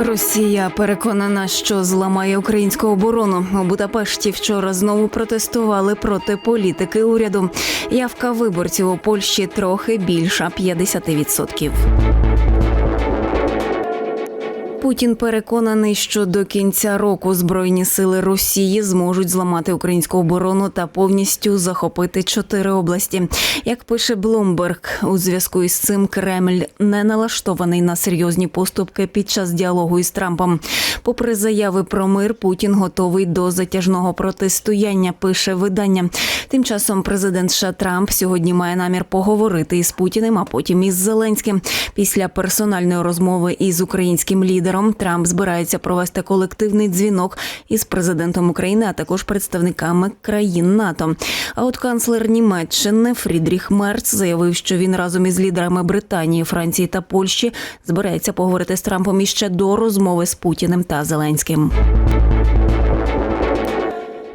Росія переконана, що зламає українську оборону. У Будапешті вчора знову протестували проти політики уряду. Явка виборців у Польщі трохи більша 50%. Путін переконаний, що до кінця року збройні сили Росії зможуть зламати українську оборону та повністю захопити чотири області. Як пише Блумберг, у зв'язку із цим Кремль не налаштований на серйозні поступки під час діалогу із Трампом. Попри заяви про мир, Путін готовий до затяжного протистояння. Пише видання. Тим часом президент США Трамп сьогодні має намір поговорити із Путіним, а потім із Зеленським. Після персональної розмови із українським лідером Трамп збирається провести колективний дзвінок із президентом України, а також представниками країн НАТО. А от канцлер Німеччини Фрідріх Мерц заявив, що він разом із лідерами Британії, Франції та Польщі збирається поговорити з Трампом іще до розмови з Путіним та Зеленським.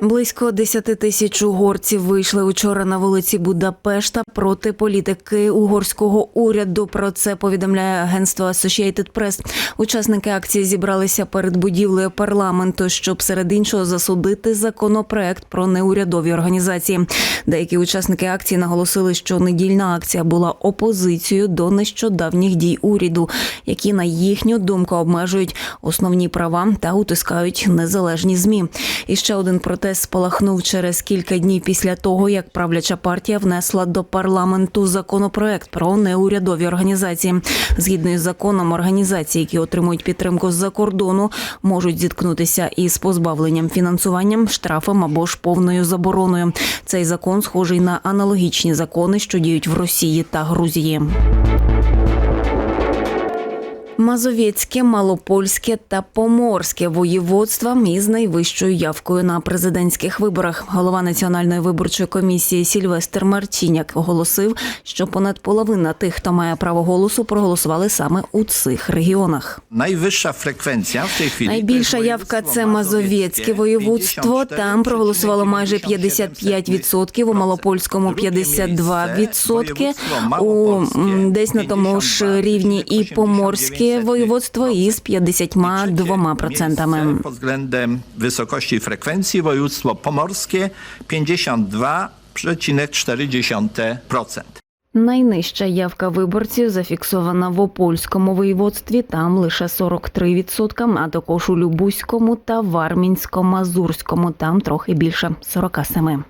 Близько 10 тисяч угорців вийшли учора на вулиці Будапешта проти політики угорського уряду. Про це повідомляє агентство Associated Press. Учасники акції зібралися перед будівлею парламенту, щоб серед іншого засудити законопроект про неурядові організації. Деякі учасники акції наголосили, що недільна акція була опозицією до нещодавніх дій уряду, які на їхню думку обмежують основні права та утискають незалежні змі. І ще один протест спалахнув через кілька днів після того, як правляча партія внесла до парламенту законопроект про неурядові організації. Згідно із законом, організації, які отримують підтримку з-за кордону, можуть зіткнутися із позбавленням фінансуванням, штрафом або ж повною забороною. Цей закон схожий на аналогічні закони, що діють в Росії та Грузії. Мазовецьке, Малопольське та Поморське воєводства із найвищою явкою на президентських виборах. Голова національної виборчої комісії Сільвестр Мартіняк оголосив, що понад половина тих, хто має право голосу, проголосували саме у цих регіонах. Najwyższa frekwencja w tej chwili. Найбільша явка це Мазовєцьке воєводство. Там проголосувало майже 55%, у Малопольському 52%, у десь на тому ж рівні і Поморське воєводство із 52%. Pod względem wysokości frekwencji województwo pomorskie 52,4%. Найнижча явка виборців зафіксована в Опольському воєводстві, там лише 43%, а також у Любузькому та Вармінсько-Мазурському, там трохи більше 47%.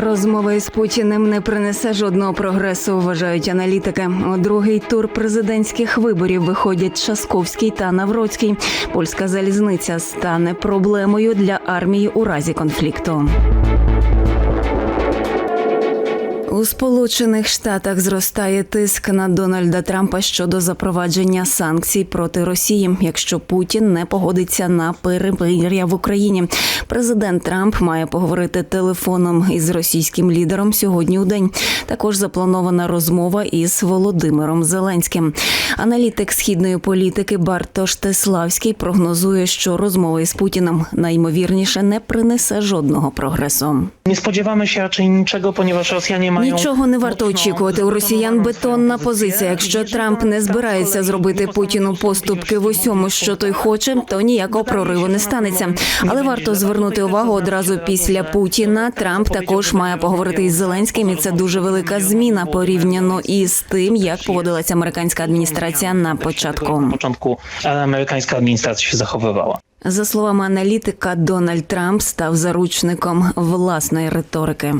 Розмова із Путіним не принесе жодного прогресу, вважають аналітики. У другий тур президентських виборів виходять Часковський та Навроцький. Польська залізниця стане проблемою для армії у разі конфлікту. У Сполучених Штатах зростає тиск на Дональда Трампа щодо запровадження санкцій проти Росії, якщо Путін не погодиться на перемир'я в Україні. Президент Трамп має поговорити телефоном із російським лідером сьогодні у день. Також запланована розмова із Володимиром Зеленським. Аналітик східної політики Бартош Теславський прогнозує, що розмова із Путіним найімовірніше не принесе жодного прогресу. Się raczej niczego, ponieważ Rosjanie mają. Нічого не варто очікувати. У росіян бетонна позиція. Якщо Трамп не збирається зробити Путіну поступки в усьому, що той хоче, то ніякого прориву не станеться. Але варто звернути увагу одразу після Путіна. Трамп також має поговорити із Зеленським, і це дуже велика зміна порівняно із тим, як поводилася американська адміністрація на початку. Na początku e, amerykańska administracja. За словами аналітика, Дональд Трамп став заручником власної риторики.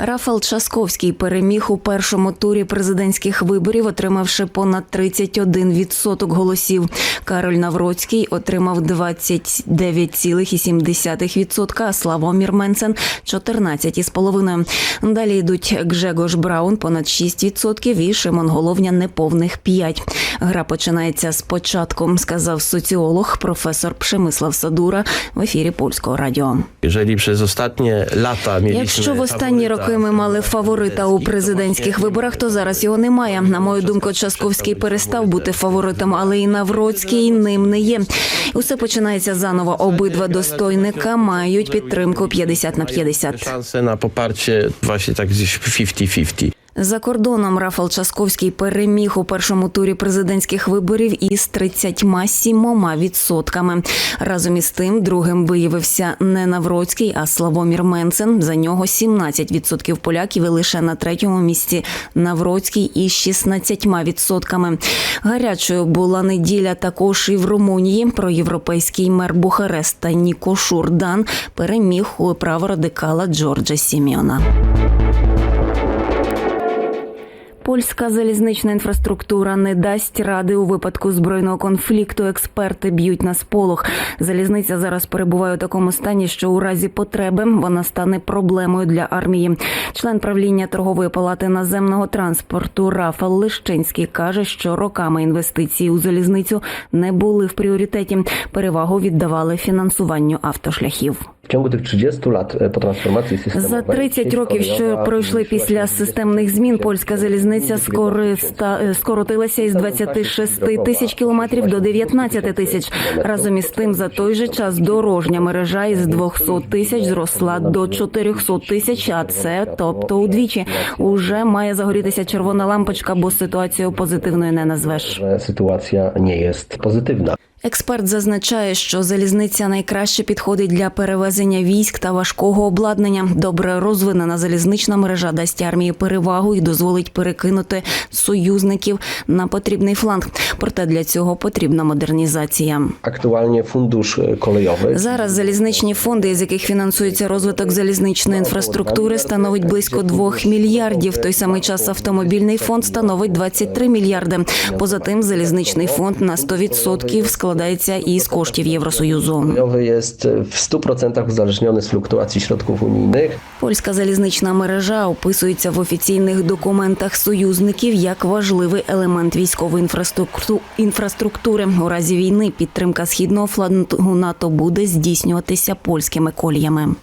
Рафал Часковський переміг у першому турі президентських виборів, отримавши понад 31% голосів. Кароль Навроцький отримав 29,7%, а Славомір Менсен – 14,5%. Далі йдуть Гжегош Браун понад 6% і Шимон Головня неповних 5%. Гра починається спочатку, сказав соціолог професор Пшемислав Садура в ефірі польського радіо. Przez ostatnie lata mieliśmy Якщо в останні faworyta роки ми мали фаворита у президентських виборах, то зараз його немає. На мою думку, Часковський перестав бути фаворитом, але і Навроцький ним не є. Усе починається заново. Обидва достойника мають підтримку 50 на 50. Шанси на попарче ваші так зі 50-50. За кордоном Рафал Часковський переміг у першому турі президентських виборів із 37 відсотками. Разом із тим, другим виявився не Навроцький, а Славомір Менцен. За нього 17 відсотків поляків і лише на третьому місці Навроцький із 16 відсотками. Гарячою була неділя також і в Румунії. Проєвропейський мер Бухареста Ніко Шурдан переміг у праворадикала Джорджа Сіміона. Польська залізнична інфраструктура не дасть ради у випадку збройного конфлікту. Експерти б'ють на сполох. Залізниця зараз перебуває у такому стані, що у разі потреби вона стане проблемою для армії. Член правління торгової палати наземного транспорту Рафал Лищинський каже, що роками інвестиції у залізницю не були в пріоритеті. Перевагу віддавали фінансуванню автошляхів. W ciągu tych 30 lat e, po transformacji systemowej За 30 років, що пройшли після системних змін, польська залізниця скориста скоротилася із 26 тисяч кілометрів до 19 тисяч. Разом із тим, за той же час дорожня мережа із 200 тисяч зросла до 400 тисяч. А це тобто удвічі уже має загорітися червона лампочка, бо ситуацію позитивною не назвеш. sytuacja nie jest pozytywna. Експерт зазначає, що залізниця найкраще підходить для перевезення військ та важкого обладнання. Добре розвинена залізнична мережа дасть армії перевагу і дозволить перекинути союзників на потрібний фланг. Проте для цього потрібна модернізація. Aktualnie fundusz e, kolejowy Зараз залізничні фонди, з яких фінансується розвиток залізничної інфраструктури, становить близько 2 мільярдів. В той самий час автомобільний фонд становить 23 мільярди. Поза тим, залізничний фонд на 100% складається із коштів Євросоюзу. є в e, w 100% uzależniony з fluktuacji środków унійних. Польська залізнична мережа описується в офіційних документах союзників як важливий елемент військової інфраструкту- інфраструктури. У разі війни підтримка східного флангу НАТО буде здійснюватися польськими коліями.